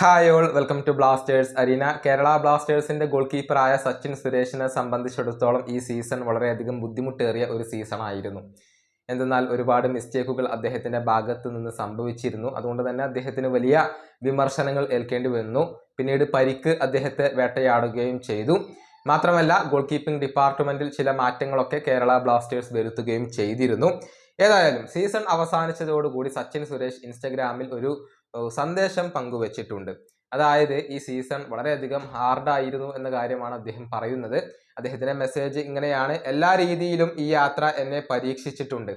Hi all welcome to Blasters arena Kerala ബ്ലാസ്റ്റേഴ്സിന്റെ goal കീപ്പറായ Sachin സുരേഷിനെ സംബന്ധിച്ചിടത്തോളം ഈ സീസൺ വളരെയധികം ബുദ്ധിമുട്ടേറിയ ഒരു സീസൺ ആയിരുന്നു. എന്തെന്നാൽ ഒരുപാട് മിസ്റ്റേക്കുകൾ അദ്ദേഹത്തിന്റെ ഭാഗത്ത് നിന്ന് സംഭവിച്ചിരുന്നു. അതുകൊണ്ട് തന്നെ അദ്ദേഹത്തിന് വലിയ വിമർശനങ്ങൾ ഏൽക്കേണ്ടി വന്നു. പിന്നീട് പരിക്ക് അദ്ദേഹത്തെ വേട്ടയാടുകയും ചെയ്തു. മാത്രമല്ല ഗോൾ കീപ്പിംഗ് ഡിപ്പാർട്ട്മെന്റിൽ ചില മാറ്റങ്ങളൊക്കെ കേരള ബ്ലാസ്റ്റേഴ്സ് വരുത്തുകയും ചെയ്തിരുന്നു. ഏതായാലും സീസൺ അവസാനിച്ചതോടുകൂടി സച്ചിൻ സുരേഷ് ഇൻസ്റ്റഗ്രാമിൽ ഒരു സന്ദേശം പങ്കുവച്ചിട്ടുണ്ട്. അതായത് ഈ സീസൺ വളരെയധികം ഹാർഡായിരുന്നു എന്ന കാര്യമാണ് അദ്ദേഹം പറയുന്നത്. അദ്ദേഹത്തിന്റെ മെസ്സേജ് ഇങ്ങനെയാണ്. എല്ലാ രീതിയിലും ഈ യാത്ര എന്നെ പരീക്ഷിച്ചിട്ടുണ്ട്.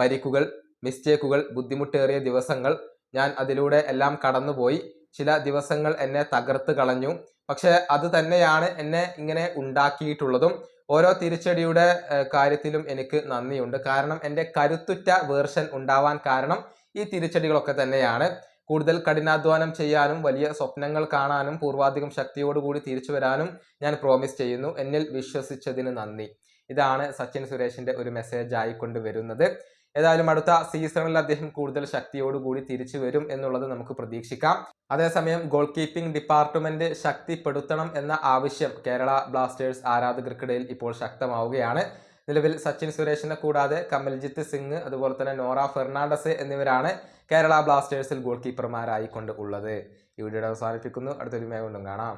പരിക്കുകൾ മിസ്റ്റേക്കുകൾ ബുദ്ധിമുട്ടേറിയ ദിവസങ്ങൾ ഞാൻ അതിലൂടെ എല്ലാം കടന്നുപോയി. ചില ദിവസങ്ങൾ എന്നെ തകർത്ത് കളഞ്ഞു. പക്ഷെ അത് തന്നെയാണ് എന്നെ ഇങ്ങനെ ഉണ്ടാക്കിയിട്ടുള്ളതും. ഓരോ തിരിച്ചടിയുടെ കാര്യത്തിലും എനിക്ക് നന്ദിയുണ്ട്. കാരണം എന്റെ കരുത്തുറ്റ വേർഷൻ ഉണ്ടാവാൻ കാരണം ഈ തിരിച്ചടികളൊക്കെ തന്നെയാണ്. കൂടുതൽ കഠിനാധ്വാനം ചെയ്യാനും വലിയ സ്വപ്നങ്ങൾ കാണാനും പൂർവാധികം ശക്തിയോടുകൂടി തിരിച്ചു വരാനും ഞാൻ പ്രോമിസ് ചെയ്യുന്നു. എന്നിൽ വിശ്വസിച്ചതിന് നന്ദി. ഇതാണ് സച്ചിൻ സുരേഷിന്റെ ഒരു മെസ്സേജ് ആയിക്കൊണ്ട് വരുന്നത്. ഏതായാലും അടുത്ത സീസണിൽ അദ്ദേഹം കൂടുതൽ ശക്തിയോടുകൂടി തിരിച്ചു വരും എന്നുള്ളത് നമുക്ക് പ്രതീക്ഷിക്കാം. അതേസമയം ഗോൾ കീപ്പിംഗ് ഡിപ്പാർട്ട്മെന്റ് ശക്തിപ്പെടുത്തണം എന്ന ആവശ്യം കേരള ബ്ലാസ്റ്റേഴ്സ് ആരാധകർക്കിടയിൽ ഇപ്പോൾ ശക്തമാവുകയാണ്. നിലവിൽ സച്ചിൻ സുരേഷിനെ കൂടാതെ കമൽജിത്ത് സിംഗ് അതുപോലെ തന്നെ നോറ ഫെർണാണ്ടസ് എന്നിവരാണ് കേരള ബ്ലാസ്റ്റേഴ്സിൽ ഗോൾ കീപ്പർമാരായിക്കൊണ്ട് ഉള്ളത്. ഈ വീഡിയോ അവസാനിപ്പിക്കുന്നു. അടുത്തൊരു മേ കൊണ്ടും കാണാം.